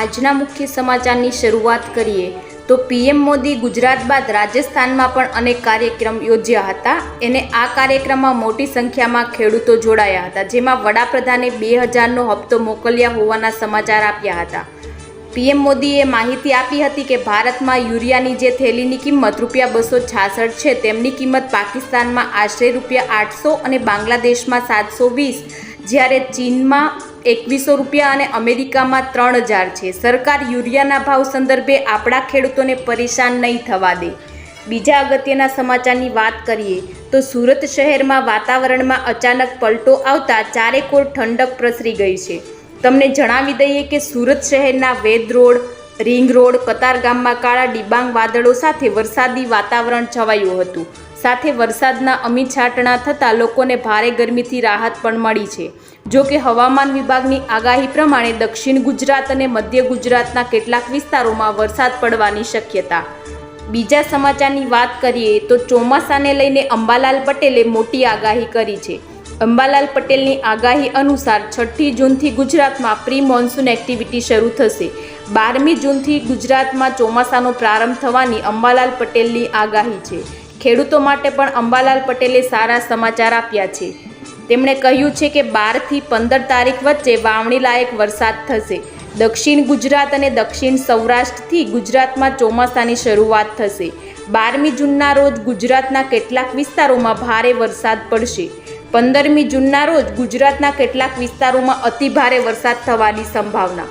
આજના મુખ્ય સમાચારની શરૂઆત કરીએ. તો પીએમ મોદી ગુજરાત બાદ રાજસ્થાનમાં પણ અનેક કાર્યક્રમ યોજ્યા હતા. એને આ કાર્યક્રમમાં મોટી સંખ્યામાં ખેડૂતો જોડાયા હતા, જેમાં વડાપ્રધાને બે હજારનો હપ્તો મોકલ્યા હોવાના સમાચાર આપ્યા હતા. પીએમ મોદીએ માહિતી આપી હતી કે ભારતમાં યુરિયાની જે થેલીની કિંમત રૂપિયા બસો છાસઠ છે, તેમની કિંમત પાકિસ્તાનમાં આશરે રૂપિયા આઠસો અને બાંગ્લાદેશમાં સાતસો વીસ, જ્યારે ચીનમાં એકવીસો રૂપિયા અને અમેરિકામાં ત્રણ હજાર છે. સરકાર યુરિયાના ભાવ સંદર્ભે આપણા ખેડૂતોને પરેશાન નહીં થવા દે. બીજા અગત્યના સમાચારની વાત કરીએ, તો સુરત શહેરમાં વાતાવરણમાં અચાનક પલટો આવતા ચારેકોર ઠંડક પ્રસરી ગઈ છે. તમને જણાવી દઈએ કે સુરત શહેરના વેદ રોડ, રિંગ રોડ કતારગામમાં કાળા ડિબાંગ વાદળો સાથે વરસાદી વાતાવરણ છવાયું હતું. સાથે વરસાદના અમી છાંટણા થતાં લોકોને ભારે ગરમીથી રાહત પણ મળી છે. જો કે હવામાન વિભાગની આગાહી પ્રમાણે દક્ષિણ ગુજરાત અને મધ્ય ગુજરાતના કેટલાક વિસ્તારોમાં વરસાદ પડવાની શક્યતા. બીજા સમાચારની વાત કરીએ તો ચોમાસાને લઈને અંબાલાલ પટેલે મોટી આગાહી કરી છે. અંબાલાલ પટેલની આગાહી અનુસાર છઠ્ઠી જૂનથી ગુજરાતમાં પ્રી મોન્સૂન એક્ટિવિટી શરૂ થશે. બારમી જૂનથી ગુજરાતમાં ચોમાસાનો પ્રારંભ થવાની અંબાલાલ પટેલની આગાહી છે. ખેડૂતો માટે પણ અંબાલાલ પટેલે સારા સમાચાર આપ્યા છે. તેમણે કહ્યું છે કે બારથી પંદર તારીખ વચ્ચે વાવણી લાયક વરસાદ થશે. દક્ષિણ ગુજરાત અને દક્ષિણ સૌરાષ્ટ્રથી ગુજરાતમાં ચોમાસાની શરૂઆત થશે. બારમી જૂનના રોજ ગુજરાતના કેટલાક વિસ્તારોમાં ભારે વરસાદ પડશે. પંદરમી જૂનના રોજ ગુજરાતના કેટલાક વિસ્તારોમાં અતિભારે વરસાદ થવાની સંભાવના